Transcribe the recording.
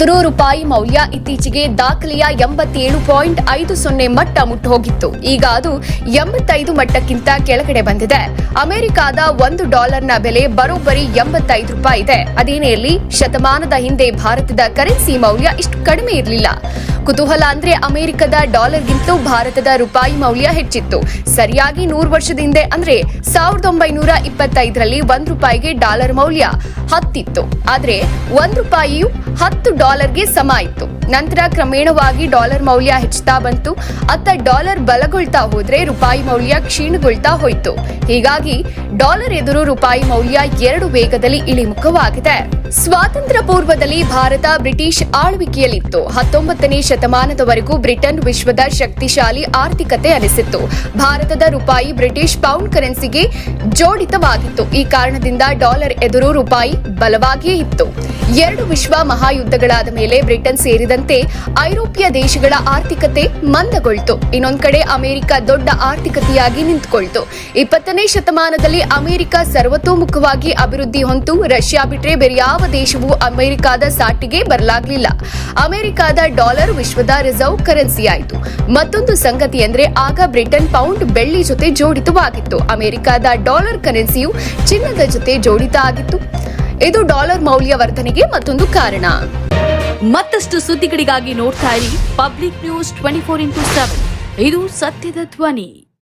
ಎದುರು ರೂಪಾಯಿ ಮೌಲ್ಯ ಇತ್ತೀಚೆಗೆ ದಾಖಲೆಯ ಎಂಬತ್ತೇಳು ಪಾಯಿಂಟ್ ಐದು ಸೊನ್ನೆ ಮಟ್ಟ ಮುಟ್ಟುಹೋಗಿತ್ತು ಈಗ ಅದು ಎಂಬತ್ತೈದು ಮಟ್ಟಕ್ಕಿಂತ ಕೆಳಗಡೆ ಬಂದಿದೆ. ಅಮೆರಿಕಾದ ಒಂದು ಡಾಲರ್ನ ಬೆಲೆ ಬರೋಬ್ಬರಿ ಎಂಬತ್ತೈದು ರೂಪಾಯಿ ಇದೆ. ಅದೇನೇ ಇರಲಿ ಶತಮಾನದ ಹಿಂದೆ ಭಾರತದ ಕರೆನ್ಸಿ ಮೌಲ್ಯ ಇಷ್ಟು ಕಡಿಮೆ ಇರಲಿಲ್ಲ. ಕುತೂಹಲ ಅಂದ್ರೆ ಅಮೆರಿಕದ ಡಾಲರ್ಗಿಂತಲೂ ಭಾರತದ ರೂಪಾಯಿ ಮೌಲ್ಯ ಹೆಚ್ಚಿತ್ತು. ಸರಿಯಾಗಿ ನೂರು ವರ್ಷದ ಹಿಂದೆ ಅಂದ್ರೆ ಸಾವಿರದ ಒಂಬೈನೂರ ಇಪ್ಪತ್ತೈದರಲ್ಲಿ ಒಂದ್ ರೂಪಾಯಿಗೆ ಡಾಲರ್ ಮೌಲ್ಯ ಹತ್ತಿತ್ತು. ಆದ್ರೆ ಒಂದ್ ರೂಪಾಯಿಯು ಹತ್ತು ಡಾಲರ್ಗೆ ಸಮ ಇತ್ತು ನಂತರ ಕ್ರಮೇಣವಾಗಿ ಡಾಲರ್ ಮೌಲ್ಯ ಹೆಚ್ಚುತ್ತಾ ಬಂತು. ಅತ್ತ ಡಾಲರ್ ಬಲಗೊಳ್ತಾ ಹೋದ್ರೆ ರೂಪಾಯಿ ಮೌಲ್ಯ ಕ್ಷೀಣಗೊಳ್ತಾ ಹೋಯಿತು. ಹೀಗಾಗಿ ಡಾಲರ್ ಎದುರು ರೂಪಾಯಿ ಮೌಲ್ಯ ಎರಡು ವೇಗದಲ್ಲಿ ಇಳಿಮುಖವಾಗಿದೆ. ಸ್ವಾತಂತ್ರ್ಯ ಪೂರ್ವದಲ್ಲಿ ಭಾರತ ಬ್ರಿಟಿಷ್ ಆಳ್ವಿಕೆಯಲ್ಲಿತ್ತು. ಹತ್ತೊಂಬತ್ತನೇ ಶತಮಾನದವರೆಗೂ ಬ್ರಿಟನ್ ವಿಶ್ವದ ಶಕ್ತಿಶಾಲಿ ಆರ್ಥಿಕತೆ ಅನಿಸಿತ್ತು ಭಾರತದ ರೂಪಾಯಿ ಬ್ರಿಟಿಷ್ ಪೌಂಡ್ ಕರೆನ್ಸಿಗೆ ಜೋಡಿತವಾಗಿತ್ತು. ಈ ಕಾರಣದಿಂದ ಡಾಲರ್ ಎದುರು ರೂಪಾಯಿ ಬಲವಾಗಿಯೇ ಇತ್ತು. ಎರಡು ವಿಶ್ವ ಮಹಾಯುದ್ಧಗಳಾದ ಮೇಲೆ ಬ್ರಿಟನ್ ಸೇರಿದಂತೆ ಐರೋಪ್ಯ ದೇಶಗಳ ಆರ್ಥಿಕತೆ ಮಂದಗೊಳ್ತು. ಇನ್ನೊಂದು ಕಡೆ ಅಮೆರಿಕ ದೊಡ್ಡ ಆರ್ಥಿಕತೆಯಾಗಿ ನಿಂತುಕೊಳ್ತು. ಇಪ್ಪತ್ತನೇ ಶತಮಾನದಲ್ಲಿ ಅಮೆರಿಕ ಸರ್ವತೋಮುಖವಾಗಿ ಅಭಿವೃದ್ಧಿ ಹೊಂತು. ರಷ್ಯಾ ಬಿಟ್ರೆ ಬೇರೆ ಯಾವ ದೇಶವೂ ಅಮೆರಿಕದ ಸಾಟಿಗೆ ಬರಲಾಗಲಿಲ್ಲ. ಅಮೆರಿಕದ ಡಾಲರ್ ವಿಶ್ವದ ರಿಸರ್ವ್ ಕರೆನ್ಸಿ ಆಯಿತು. ಮತ್ತೊಂದು ಸಂಗತಿ ಅಂದ್ರೆ ಆಗ ಬ್ರಿಟನ್ ಪೌಂಡ್ ಬೆಳ್ಳಿ ಜೊತೆ ಜೋಡಿತವಾಗಿತ್ತು ಅಮೆರಿಕದ ಡಾಲರ್ ಕರೆನ್ಸಿಯು ಚಿನ್ನದ ಜೊತೆ ಜೋಡಿತ ಆಗಿತ್ತು. ಇದು ಡಾಲರ್ ಮೌಲ್ಯ ವರ್ಧನೆಗೆ ಮತ್ತೊಂದು ಕಾರಣ. ಮತ್ತಷ್ಟು ಸುದ್ದಿಗಳಿಗಾಗಿ ನೋಡ್ತಾ ಇರಿ public news twenty four into seven. ಇದು ಸತ್ಯದ ಧ್ವನಿ.